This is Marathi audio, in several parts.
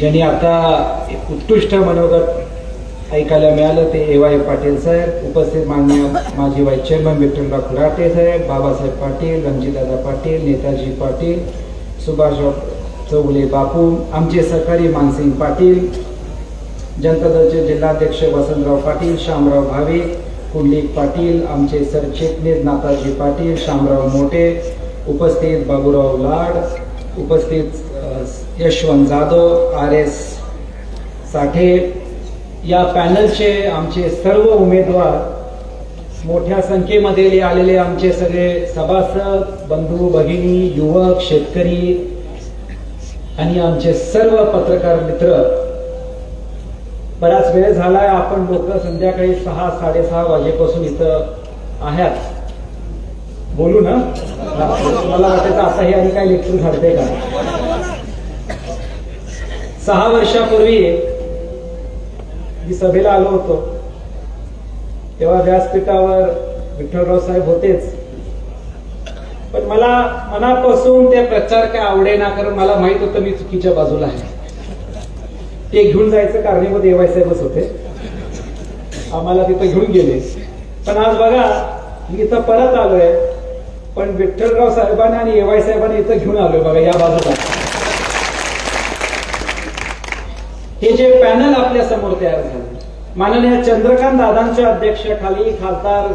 ज्यांनी आता एक उत्कृष्ट मनोगत ऐकायला मिळालं ते ए वाय पाटील साहेब उपस्थित मान्य माजी व्हाईस चेअरमन विठ्ठलराव खुराटे साहेब बाबासाहेब पाटील रणजितदादा पाटील नेताजी पाटील सुभाषराव चौगुले बापू आमचे सहकारी मानसिंग पाटील जनता दलचे जिल्हाध्यक्ष वसंतराव पाटील शामराव भावे कुंडलिक पाटील आमचे सरचिटणीस नाताजी पाटील शामराव मोटे उपस्थित बाबूराव लाड उपस्थित यशवंत जाधव आर एस साठे. या पॅनलचे आमचे सर्व उमेदवार मोठ्या संख्येमध्ये आलेले आमचे सगळे सभासद बंधू भगिनी युवक शेतकरी आणि आमचे सर्व पत्रकार मित्र. बराच वेळ झालाय आपण लोक संध्याकाळी सहा साडेसहा वाजेपासून इथं आहात. बोलू ना? मला वाटायचं आता हे आणि काय लेक्चर घडते का? सहा वर्षापूर्वी मी सभेला आलो होतो. तेव्हा व्यासपीठावर विठ्ठलराव साहेब होतेच. पण मला मनापासून ते प्रचार काय आवडेना कारण मला माहीत होतं मी चुकीच्या बाजूला आहे. ते घेऊन जायचं कारणीभूत एवाय साहेबच होते. आम्हाला तिथं घेऊन गेले. पण आज बघा मी इथं परत आलोय. पण विठ्ठलराव साहेबांनी आणि एवाय साहेबांनी इथं घेऊन आलोय बघा या बाजूला. हे जे पॅनल आपल्यासमोर तयार झाले माननीय चंद्रकांत दादांच्या अध्यक्षाखाली खासदार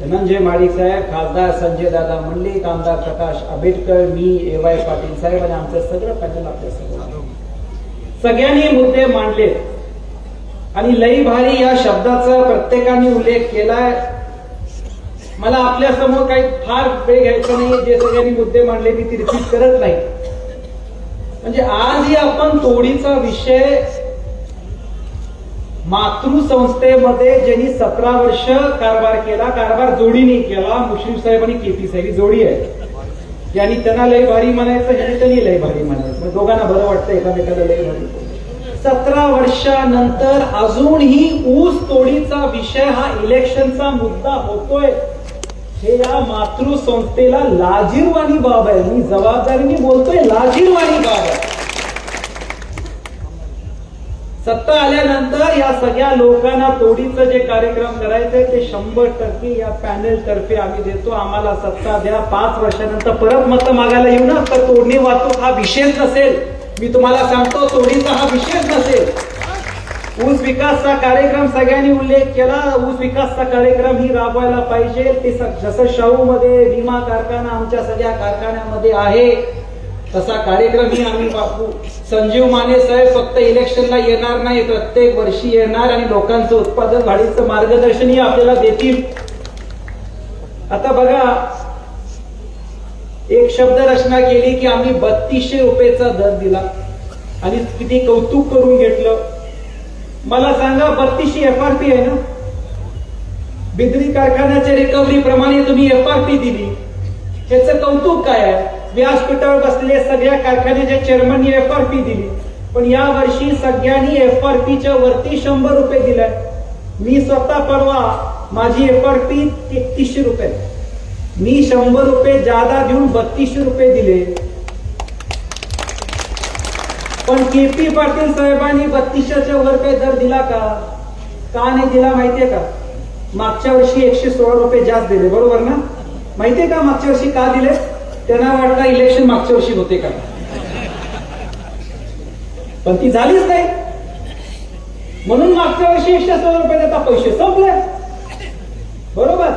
धनंजय माडिक साहेब खासदार संजय दादा मंडलिक आमदार प्रकाश आंबेडकर मी ए वाय पाटील साहेब आणि आमचं सगळं पॅनल आपल्यासमोर सगळ्यांनी मुद्दे मांडले आणि लई भारी या शब्दाचा प्रत्येकाने उल्लेख केलाय. मला आपल्यासमोर काही फार वेळ घ्यायचा नाही जे सगळ्यांनी मुद्दे मांडले मी ती रिपीट करत नाही. म्हणजे आजही आपण तोडीचा विषय मातृसंस्थेमध्ये ज्यांनी सतरा वर्ष कारभार केला कारभार जोडीने केला मुश्रीफ साहेब आणि केपी साहेब ही जोडी आहे. यांनी त्यांना लय भारी म्हणायचं ह्यांनी त्यांनी लय भारी म्हणायचं. दोघांना बरं वाटतं एकामेकाला लय भारी. सतरा वर्षानंतर अजूनही ऊस तोडीचा विषय हा इलेक्शनचा मुद्दा होतोय. हे या मातृसंस्थेला लाजीरवाणी बाब आहे. मी जबाबदारीने बोलतोय लाजीरवाणी बाब आहे. सत्ता आल्यानंतर या सगळ्या लोकांना तोडीचं जे कार्यक्रम करायचंय ते शंभर टक्के या पॅनल तर्फे आम्ही देतो. आम्हाला सत्ता द्या. पाच वर्षानंतर परत मत मागायला येऊ ना? तर तोडणी वाहतूक हा विषयच नसेल. मी तुम्हाला सांगतो तोडीचा हा विषयच नसेल. ऊस विकासचा कार्यक्रम सगळ्यांनी उल्लेख केला. ऊस विकासचा कार्यक्रम ही राबवायला पाहिजे. ते जसं शाहू मध्ये विमा कारखाना आमच्या सगळ्या कारखान्यामध्ये आहे तसा कार्यक्रम ही आम्ही बापू संजीव माने साहेब फक्त इलेक्शनला येणार नाही प्रत्येक वर्षी येणार आणि लोकांचं उत्पादन वाढीचं मार्गदर्शनही आपल्याला देतील. आता बघा एक शब्द रचना केली की आम्ही बत्तीसशे रुपयेचा दर दिला आणि किती कौतुक करून घेतलं. मला सांगा बत्तीसशे एफ आर पी आहे ना? बिद्री कारखान्याच्या रिकव्हरी प्रमाणे तुम्ही एफ आर पी दिली. याचं कौतुक काय आहे? व्यासपीठावर बसलेले सगळ्या कारखान्याच्या चेअरमननी एफ आर पी दिली. पण या वर्षी सगळ्यांनी एफ आर पीच्या वरती शंभर रुपये दिलाय मी स्वतः परवा माझी एफ आर पी तेहतीसशे रुपये मी शंभर रुपये जादा देऊन बत्तीसशे रुपये दिले. पण के पी पाटील साहेबांनी बत्तीसशेच्या वर काही दर दिला का? का नाही दिला माहितीये का? मागच्या वर्षी एकशे सोळा रुपये जास्त दिले. बरोबर ना? माहितीये का मागच्या वर्षी का दिले? त्यांना वाटलं इलेक्शन मागच्या वर्षी होते का? पण ती झालीच नाही. म्हणून मागच्या वर्षी एकशे सोळा रुपये देता पैसे संपले. बरोबर?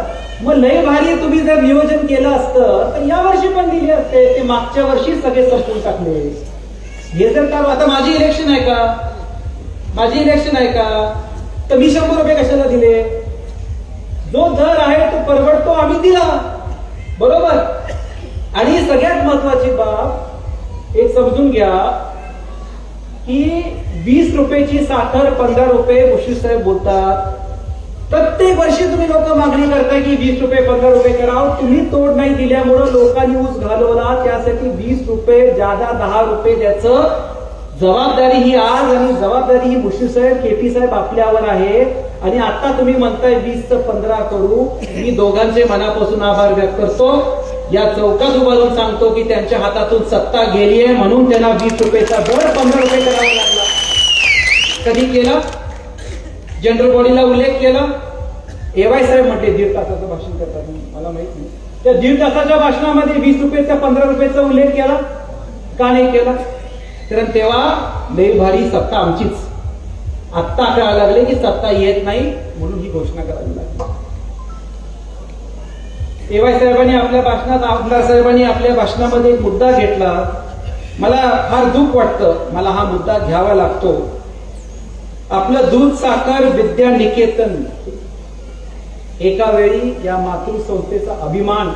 मग लय भारी तुम्ही जर नियोजन केलं असतं तर या वर्षी पण दिले असते. ते मागच्या वर्षी सगळे संपून टाकले. हे जर का आता माझी इलेक्शन आहे का? माझी इलेक्शन आहे का? तर मी शंभर रुपये कशाला दिले? जो दर आहे तो परवडतो आम्ही दिला. बरोबर? आणि सगळ्यात महत्वाची बाब एक समजून घ्या की वीस रुपयाची साखर पंधरा रुपये मुशी साहेब बोलतात. प्रत्येक वर्षी तुम्ही लोक मागणी करताय की वीस रुपये पंधरा रुपये करा तुम्ही तोड नाही दिल्यामुळं लोकांनी ऊस घालवला. त्यासाठी वीस रुपये जादा दहा रुपये त्याच जबाबदारी ही आज आणि जबाबदारी ही मुशी साहेब केपी साहेब आपल्यावर आहे. आणि आता तुम्ही म्हणताय वीस पंधरा करू. मी दोघांचे मनापासून आभार व्यक्त करतो. या चौकात उभारून सांगतो की त्यांच्या हातातून सत्ता गेली आहे म्हणून त्यांना वीस रुपयेचा दर पंधरा रुपये करावा लागला. कधी केला? जनरल बॉडीला उल्लेख केला? एवाय साहेब म्हटले दीड तासाचं भाषण करतात. मला माहीत नाही. त्या दीड तासाच्या भाषणामध्ये वीस रुपयेचा पंधरा रुपयाचा उल्लेख केला? का नाही केला? कारण तेव्हा लई भारी सत्ता आमचीच. आत्ता कळायला लागले की सत्ता येत नाही म्हणून ही घोषणा करावी लागली. एवाय साहेबांनी आपल्या भाषणात आमदार साहेबांनी आपल्या भाषणामध्ये एक मुद्दा घेतला. मला फार दुःख वाटतं. मला हा मुद्दा घ्यावा लागतो. आपलं दूध साखर विद्या निकेतन एका वेळी या मातृसंस्थेचा अभिमान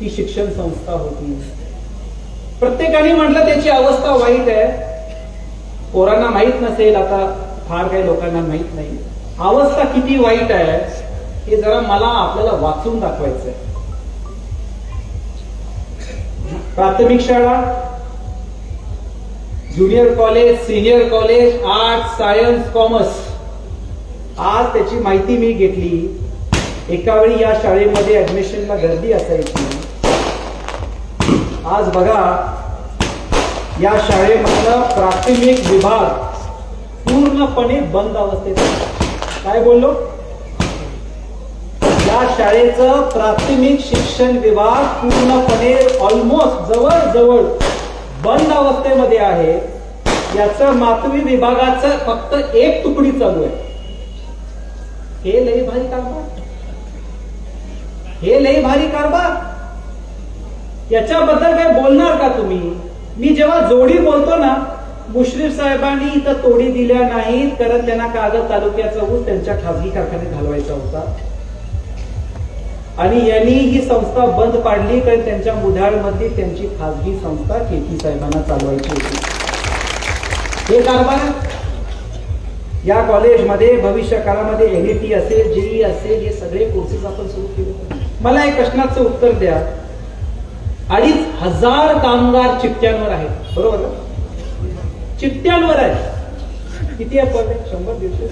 ही शिक्षण संस्था होती. प्रत्येकाने म्हटलं त्याची अवस्था वाईट आहे. पोरांना माहीत नसेल आता फार काही लोकांना माहीत नाही. अवस्था किती वाईट आहे हे जरा मला आपल्याला वाचून दाखवायचं आहे प्राथमिक शाळा junior college senior college art science commerce आज त्याची माहिती मी घेतली. एका वेळी या शाळेमध्ये ऍडमिशनला गर्दी असायची. आज बघा या शाळेमधला प्राथमिक विभाग पूर्णपणे बंद अवस्थेत काय बोललो? या शाळेचं प्राथमिक शिक्षण विभाग पूर्णपणे ऑलमोस्ट जवळ जवळ बंद अवस्थेमध्ये आहे. याचं मातवी विभागाचं फक्त एक तुकडी चालू आहे. हे लई भारी कारभार. हे लई भारी कारभार. याच्याबद्दल काय बोलणार का तुम्ही? मी जेव्हा जोडी बोलतो ना मुश्रीफ साहेबांनी इथं तोडी दिल्या नाहीत कारण त्यांना कागद तालुक्याचा ऊस त्यांच्या खासगी कारखान्यात घालवायचा होता. आणि यांनी ही संस्था बंद पाडली कारण त्यांच्या मुधाळमध्ये त्यांची खासगी संस्था केती साहेबांना चालवायची होती. हे कारभार या कॉलेजमध्ये भविष्य काळामध्ये एनईटी असेल जेई असेल हे सगळे कोर्सेस आपण सुरू केले. मला एक प्रश्नाचं उत्तर द्या. अडीच हजार कामगार चिठ्ठ्यांवर आहेत बरोबर ना? चिठ्ठ्यांवर आहे किती आहे शंभर दीडशे?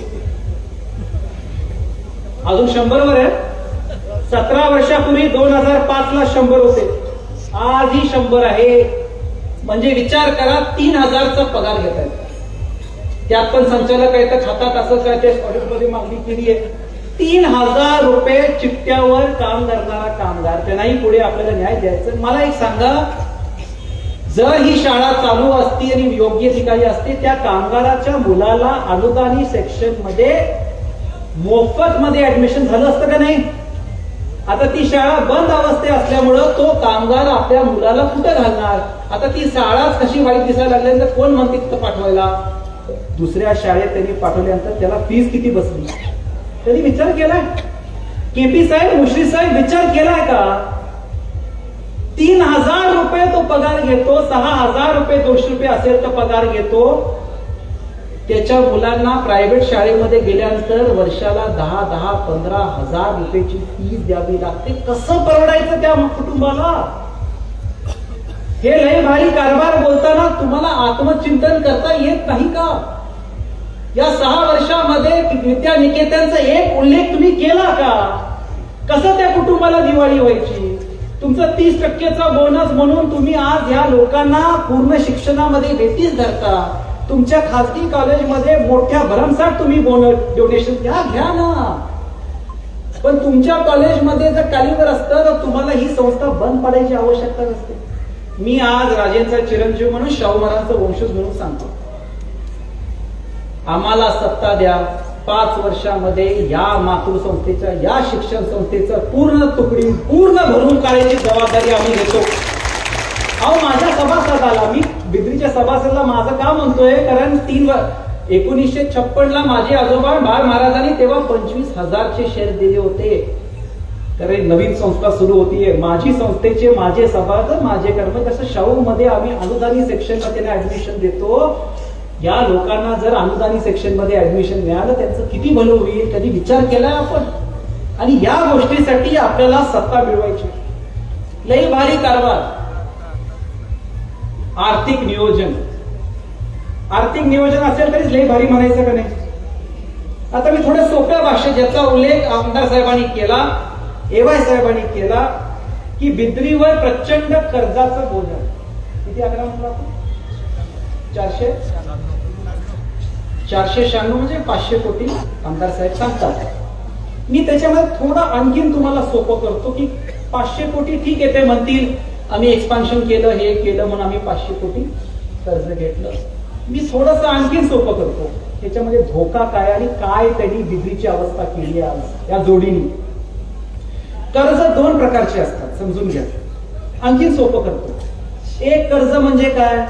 अजून शंभरवर आहे सतरा वर्षापूर्वी दोन हजार पाच ला शंभर होते. आज ही शंभर आहे. म्हणजे विचार करा तीन हजारचा पगार घेत आहेत. त्यात पण संचालक आहे तर हातात असं काय ते मध्ये मागणी केली आहे. तीन हजार रुपये चिठ्ठ्यावर काम करणारा कामगार त्यांनाही पुढे आपल्याला न्याय द्यायचा. मला एक सांगा जर ही शाळा चालू असती आणि योग्य ठिकाणी असते त्या कामगाराच्या मुलाला अनुदानी सेक्शनमध्ये मोफत मध्ये ऍडमिशन झालं असतं का नाही? आता ती शाळा बंद अवस्थे असल्यामुळं तो कामगार आपल्या मुलाला कुठं घालणार? आता ती शाळाच कशी वाईट दिसायला लागल्यानंतर कोण म्हणते तिथं पाठवायला? दुसऱ्या शाळेत त्यांनी पाठवल्यानंतर त्याला फीस किती बसली? त्यांनी विचार केलाय. केपी साहेब मुश्री साहेब विचार केलाय का? तीन हजार रुपये तो पगार घेतो सहा हजार रुपये दोनशे रुपये असेल तर पगार घेतो. त्याच्या मुलांना प्रायव्हेट शाळेमध्ये गेल्यानंतर वर्षाला दहा दहा पंधरा हजार रुपयाची फीस द्यावी लागते. कसं परवडायचं त्या कुटुंबाला? हे लय भारी कारभार बोलताना तुम्हाला आत्मचिंतन करता येत नाही का? या सहा वर्षामध्ये विद्या निकेतनचा एक उल्लेख तुम्ही केला का? कसं त्या कुटुंबाला दिवाळी व्हायची? तुमचा तीस टक्केचा बोनस म्हणून तुम्ही आज ह्या लोकांना पूर्ण शिक्षणामध्ये भेटीस धरता. तुमच्या खासगी कॉलेजमध्ये मोठ्या भरमसाठ तुम्ही बोनस डोनेशन घ्या घ्या ना. पण तुमच्या कॉलेजमध्ये जर कालीवर असतं तर तुम्हाला ही संस्था बंद पडायची आवश्यकता नसते. मी आज राजेंचा चिरंजीव म्हणून शाहू महाराजांचा वंशज म्हणून सांगतो. आम्हाला सत्ता द्या. पाच वर्षामध्ये या मातृसंस्थेच्या या शिक्षण संस्थेचं पूर्ण तुकडी पूर्ण भरून काढायची जबाबदारी आम्ही घेतो. अहो माझ्या सभासदाला मी तुमच्या सभासदला माझं का म्हणतोय? कारण तीन एकोणीसशे छप्पन ला माझे आजोबा बाळ महाराजांनी तेव्हा पंचवीस हजारचे शेअर दिले होते. कारण नवीन संस्था सुरू होतीये. माझी संस्थेचे माझे सभासद माझे कर्म तसं शाहू मध्ये आम्ही अनुदानी सेक्शनमध्ये ऍडमिशन देतो या लोकांना जर अनुदानी सेक्शनमध्ये ऍडमिशन मिळालं त्यांचं किती भलं होईल? कधी विचार केला आपण. आणि या गोष्टीसाठी आपल्याला सत्ता मिळवायची. लई भारी कारभार. आर्थिक नियोजन. आर्थिक नियोजन असेल तरीच लई भारी म्हणायचं का नाही? आता मी थोड्या सोप्या भाषेत ज्याचा उल्लेख आमदार साहेबांनी केला एवाय साहेबांनी केला की बिद्रीवर प्रचंड कर्जाचं बोज. किती आकडा म्हटला आपण चारशे? चारशे शहाण्णव म्हणजे पाचशे कोटी आमदार साहेब सांगतात. मी त्याच्यामध्ये थोडं आणखीन तुम्हाला सोपं करतो की पाचशे कोटी ठीक आहे ते म्हणतील आम्ही एक्सपान्शन केलं हे केलं म्हणून आम्ही पाचशे कोटी कर्ज घेतलं. मी थोडंसं आणखीन सोपं करतो. त्याच्यामध्ये धोका काय आणि काय त्यांनी डिग्रीची अवस्था केली आहे आज या जोडीने. कर्ज दोन प्रकारचे असतात समजून घ्या. आणखीन सोपं करतो. एक कर्ज म्हणजे काय?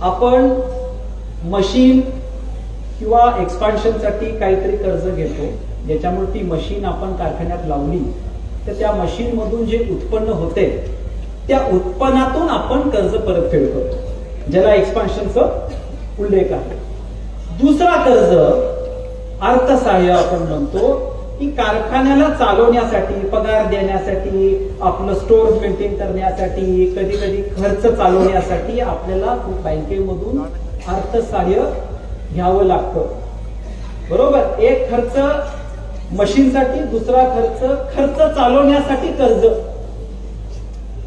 आपण मशीन किंवा एक्सपान्शनसाठी काहीतरी कर्ज घेतो. ज्याच्यामुळे ती मशीन आपण कारखान्यात लावली तर त्या मशीन मधून जे उत्पन्न होते त्या उत्पन्नातून आपण कर्ज परतफेड करतो ज्याला एक्सपान्शनचा उल्लेख आहे. दुसरा कर्ज अर्थसहाय्य आपण म्हणतो की कारखान्याला चालवण्यासाठी पगार देण्यासाठी आपलं स्टोर मेंटेन करण्यासाठी कधी कधी खर्च चालवण्यासाठी आपल्याला बँकेमधून अर्थसहाय्य घ्यावं लागतं. बरोबर? एक खर्च मशीनसाठी दुसरा खर्च खर्च चालवण्यासाठी कर्ज.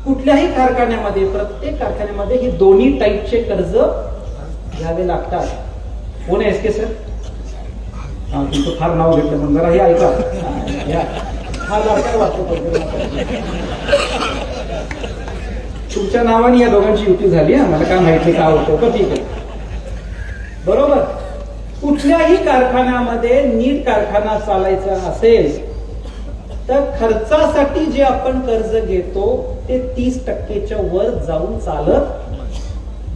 कुठल्याही कारखान्यामध्ये प्रत्येक कारखान्यामध्ये हे दोन्ही टाईपचे कर्ज घ्यावे लागतात. कोण एस के सर हा तुमचं फार नाव घेतलं म्हणून जरा हे ऐका. हा, घ्या. तुमच्या नावाने या दोघांची युती झाली हा. मला काय माहिती काय होतं का ठीक आहे. बरोबर. कुठल्याही कारखान्यामध्ये नीट कारखाना चालायचा असेल तर खर्चासाठी जे आपण कर्ज घेतो ते तीस टक्केच्या वर जाऊन चालत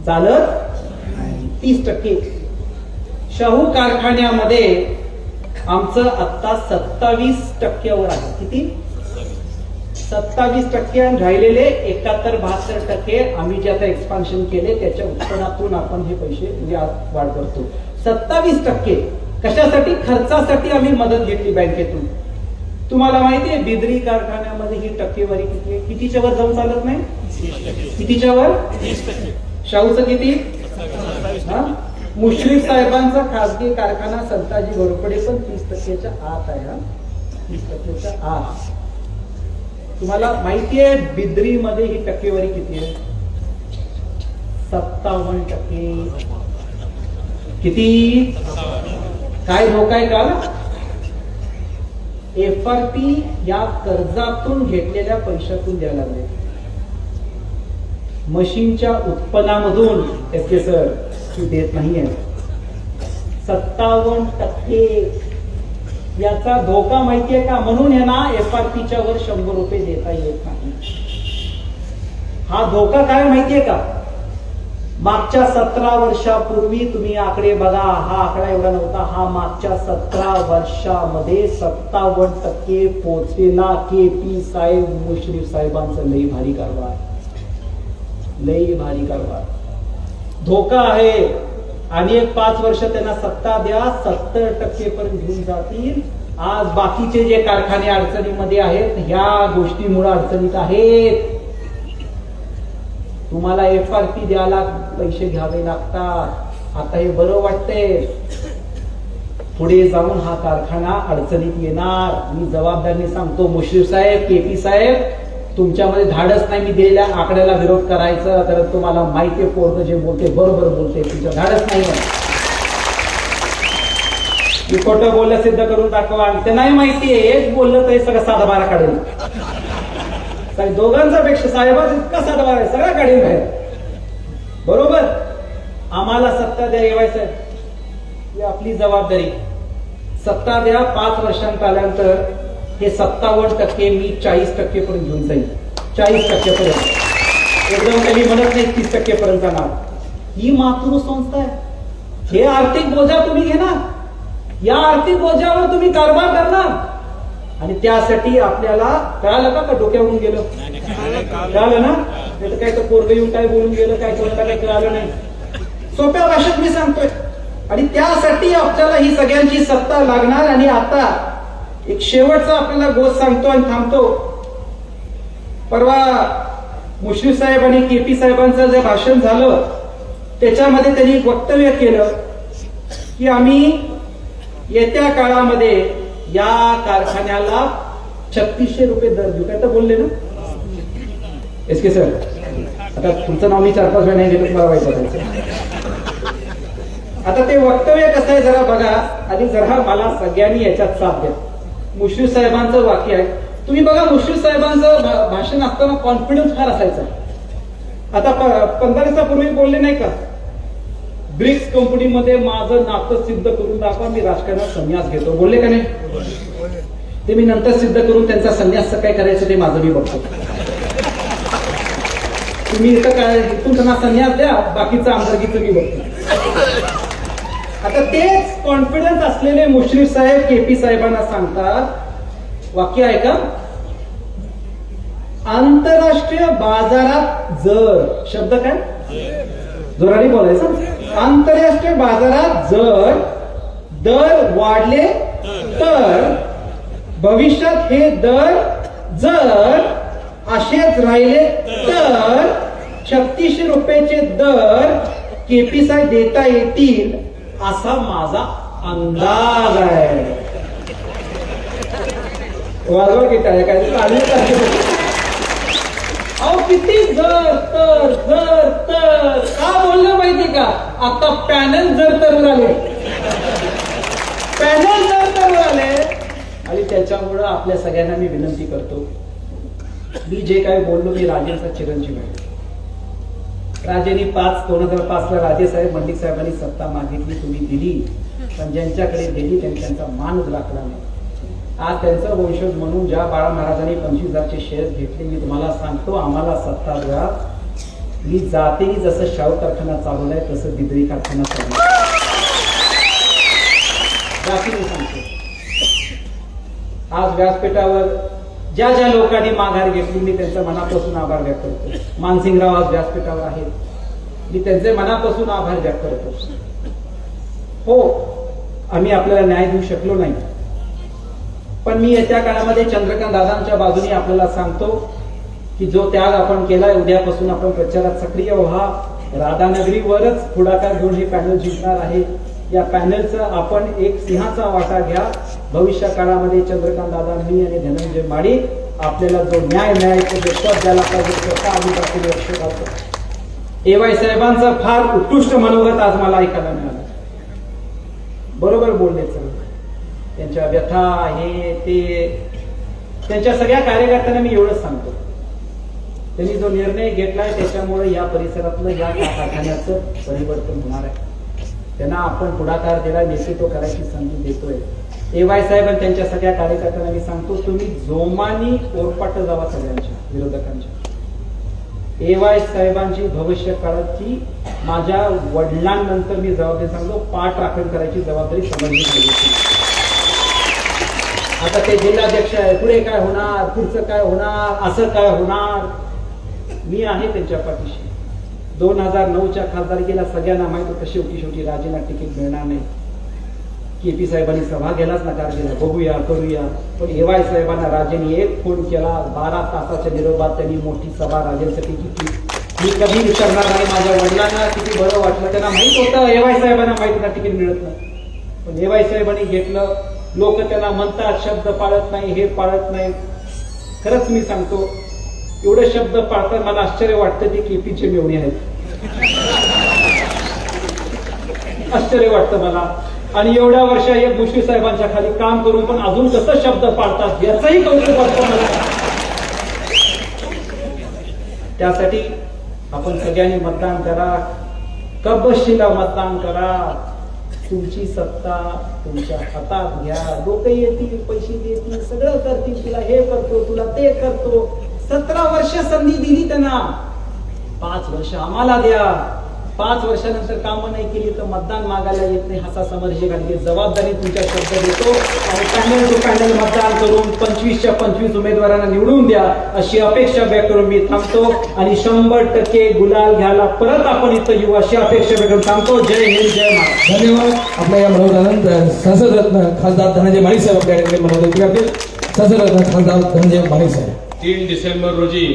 चालत तीस टक्के. शाहू कारखान्यामध्ये आमचं आता सत्तावीस टक्क्यावर आहे. किती? सत्तावीस टक्के आणि राहिलेले एकाहत्तर बहात्तर टक्के आम्ही जे आता एक्सपान्शन केले त्याच्या उत्पन्नातून आपण हे पैसे म्हणजे वाढ करतो. सत्तावीस टक्के. कशासाठी? खर्चासाठी आम्ही मदत घेतली बँकेतून. तुम्हाला माहिती आहे बिद्री कारखान्यामध्ये ही टक्केवारी किती आहे? कितीच्या वर जाऊन चालत नाही? कितीच्या वर शाहूचं किती? मुश्रीफ साहेबांचा खासगी कारखाना संताजी घोरपडे पण तीस टक्केच्या आत आहे हा. तीस टक्केच्या आत. तुम्हाला माहिती आहे बिद्री मध्ये ही टक्केवारी किती आहे? सत्तावन्न टक्के. किती? काय धोका आहे का? एफ आर पी या कर्जातून घेतलेल्या पैशातून द्यायला लागले. मशीनच्या उत्पन्नामधून त्याचे सर देत नाहीये. सत्तावन्न टक्के. याचा धोका माहितीये का? म्हणून यांना एफ आर पीच्या वर शंभर रुपये देता येत नाही. हा धोका काय माहितीये का? मागच्या सतरा वर्षापूर्वी तुम्ही आकडे बघा हा आकडा एवढा नव्हता हा मागच्या सतरा वर्षामध्ये सत्तावन्न टक्के पोचलेला के पी साहेब मुश्रीफ साहेबांचं लई भारी कारभार. लई भारी कारभार. धोका आहे. आणि एक पाच वर्ष त्यांना सत्ता द्या सत्तर टक्के पर्यंत घेऊन जातील. आज बाकीचे जे कारखाने अडचणीमध्ये आहेत ह्या गोष्टीमुळे अडचणीत आहेत. तुम्हाला एफ आर पी द्यायला पैसे घ्यावे लागतात. आता हे बरं वाटतंय. पुढे जाऊन हा कारखाना अडचणीत येणार. मी जबाबदारीने सांगतो मुश्रीफ साहेब के पी साहेब तुमच्यामध्ये धाडस नाही. मी दिलेल्या आकड्याला विरोध करायचं तर तुम्हाला माहिती आहे पोरग जे बोलते बरोबर बोलते. तुमचं धाडस नाही मी खोटं बोललं सिद्ध करून दाखवा. आणि ते नाही माहिती आहे एक बोललं तर सगळं साधा बारा काढेल. कारण दोघांचा पेक्षा साहेबाच इतका साधा आहे सगळा काढेल बाहेर. बरोबर? आम्हाला सत्ता द्या येवाय साहेब. ही आपली जबाबदारी. सत्ता द्या पाच वर्षांत आल्यानंतर हे सत्तावन्न टक्के मी चाळीस टक्के पर्यंत घेऊन जाईल चाळीस टक्केपर्यंत. एकदम काही म्हणत नाही तीस टक्केपर्यंत जाणार. ही मातृसंस्था आहे. हे आर्थिक बोजा तुम्ही घेणार. या आर्थिक बोजावर तुम्ही कारभार करणार. आणि त्यासाठी आपल्याला कळालं का का डोक्यावरून गेलं? कळालं ना? नाही तर काय तर पोरग येऊन काय बोलून गेलं काय कोणाला काय कळालं नाही. सोप्या भाषेत मी सांगतोय. आणि त्यासाठी आपल्याला ही सगळ्यांची सत्ता लागणार आणि आता एक शेवटचा आपल्याला गोष्ट सांगतो आणि थांबतो. परवा मुश्रीफ साहेब आणि के पी साहेबांचं जे भाषण झालं त्याच्यामध्ये त्यांनी एक वक्तव्य केलं की आम्ही येत्या काळामध्ये या कारखान्याला छत्तीसशे रुपये दर देऊ. काय तर बोलले ना? एस के सर आता तुमचं नाव मी चार पाच वेळा नाही मला वाईट आता ते वक्तव्य कसं आहे जरा बघा आणि जरा मला सगळ्यांनी याच्यात साथ द्या. मुश्रीफ साहेबांचं वाक्य आहे. तुम्ही बघा मुश्रीफ साहेबांचं भा- भाषण असताना कॉन्फिडन्स फार असायचा. आता प- पंधरा दिवसापूर्वी बोलले नाही का? ब्रिक्स कंपनीमध्ये माझं नातं सिद्ध करून दाखवा. मी राजकारणात संन्यास घेतो. बोलले का नाही? ते मी नंतर सिद्ध करून त्यांचा संन्यास काय करायचं ते माझं मी बघतो. तुम्ही इथं काय इथून त्यांना संन्यास द्या बाकीचं आमदारकीचं मी बघतो. आता तेच कॉन्फिडन्स असलेले मुश्रीफ साहेब केपी साहेबांना सांगतात. वाक्य आहे का? आंतरराष्ट्रीय बाजारात जर शब्द काय? जोराने बोलायचं? आंतरराष्ट्रीय बाजारात जर दर वाढले तर भविष्यात हे दर जर असेच राहिले तर छत्तीसशे रुपयाचे दर केपीसाय देता येतील असा माझा अंदाज आहे. वाजवा की काय काय चालू अहो किती जर तर जर तर. का बोललं माहिती का? आता पॅनल जर तर झाले पॅनल जर तर झाले आणि त्याच्यामुळं आपल्या सगळ्यांना मी विनंती करतो मी जे काय बोललो मी राजेंचा चिरंजीव आहे. राजेंनी पाच दोन हजार पाच ला राजे साहेब मंडिक साहेबांनी सत्ता मागितली तुम्ही दिली. पण ज्यांच्याकडे दिली त्यांनी त्यांचा मानच राखला नाही. आज त्यांचा वंशज म्हणून ज्या बाळा महाराजांनी पंचवीस हजारचे शेअर्स घेतले मी तुम्हाला सांगतो आम्हाला सत्ता द्या. मी जाते जसं शाहू कारखाना चालवलाय तसं बिदरी कारखाना चालवलाय. सांगतो. आज व्यासपीठावर ज्या ज्या लोकांनी माघार घेतली मी त्यांचा मनापासून आभार व्यक्त करतो. मानसिंगराव आज व्यासपीठावर आहेत. मी त्यांचे मनापासून आभार व्यक्त करतो. हो आम्ही आपल्याला न्याय देऊ शकलो नाही. पण मी येत्या काळामध्ये चंद्रकांत दादांच्या बाजूने आपल्याला सांगतो की जो त्याग आपण केलाय उद्यापासून आपण प्रचारात सक्रिय व्हा. राधानगरीवरच पुढाकार घेऊन हे पॅनल जिंकणार आहे. या पॅनलचा आपण एक सिंहाचा वाटा घ्या. भविष्य काळामध्ये चंद्रकांत दादा मी आणि धनंजय माडी आपल्याला जो न्याय मिळायचा जो पद द्यायला पाहिजे स्वतः आम्ही बाकी लक्ष घालतो. एवाय साहेबांचं फार उत्कृष्ट मनोगत आज मला ऐकायला मिळालं. बरोबर बोलण्याचं सर त्यांच्या व्यथा हे ते त्यांच्या सगळ्या कार्यकर्त्यांना मी एवढंच सांगतो. त्यांनी जो निर्णय घेतलाय त्याच्यामुळे या परिसरातलं या कारखान्याचं परिवर्तन होणार आहे. त्यांना आपण पुढाकार दिला नेतृत्व करायची संधी देतोय. एवाय साहेब आणि त्यांच्या सगळ्या कार्यकर्त्यांना मी सांगतो तुम्ही जोमानी ओरपाट जावा सगळ्यांच्या विरोधकांच्या. एवाय साहेबांची भविष्य काळाची माझ्या वडिलांनंतर मी जबाबदारी सांगतो पाठ राखण करायची जबाबदारी समजली पाहिजे आता ते जिल्हाध्यक्ष आहे. पुढे काय होणार? पुढचं काय होणार? असं काय होणार? मी आहे त्यांच्या पाठीशी. दोन हजार नऊच्या खासदारकीला सगळ्यांना माहीत होतं शेवटी शेवटी राजेला तिकीट मिळणार नाही. के पी साहेबांनी सभा घ्यायलाच नकार दिला बघूया करूया. पण एवाय साहेबांना राजेंनी एक फोन केला. बारा तासाच्या निरोबात त्यांनी मोठी सभा राजेंसाठी घेतली. मी कधी विचारणार नाही माझ्या वडिलांना किती बरं वाटलं. त्यांना माहीत होतं एवाय साहेबांना माहीत ना तिकीट मिळत नाही. पण एवाय साहेबांनी घेतलं. लोक त्यांना म्हणतात शब्द पाळत नाही हे पाळत नाही. खरंच मी सांगतो एवढे शब्द पाळतात मला आश्चर्य वाटतं की केपीचे मेवणे आहेत. आश्चर्य वाटतं मला. आणि एवढ्या वर्ष हे मुश्री साहेबांच्या खाली काम करून पण अजून कसं शब्द पाळतात याचंही कौतुक वाटतं मला. त्यासाठी आपण सगळ्यांनी मतदान करा. कबशीला मतदान करा. तुमची सत्ता तुमच्या हातात घ्या. लोक येतील पैसे देतील सगळं करतील. तुला हे करतो तुला ते करतो. सतरा वर्ष संधी दिली त्यांना. पाच वर्ष आम्हाला द्या. पाच वर्षानंतर कामं नाही केली तर मतदान मागायला येत नाही असा समज हे घालली जबाबदारी तुमच्या शब्द देतो आणि पॅनल टू पॅनल मतदान करून पंचवीसच्या पंचवीस उमेदवारांना निवडून द्या अशी अपेक्षा व्यक्त करून मी थांबतो आणि शंभर टक्के गुलाल घ्यायला परत आपण इथं येऊ अशी अपेक्षा व्यक्त करून थांबतो. जय हिंद जय महाराष्ट्र. धन्यवाद. आपल्या या मनोरंजनानंतर संसद रत्न खासदार धनंजय माळी साहेब आपल्या ठिकाणी मनोरंजन करतील संसद रत्न खासदार धनंजय माळी साहेब. तीन डिसेंबर रोजी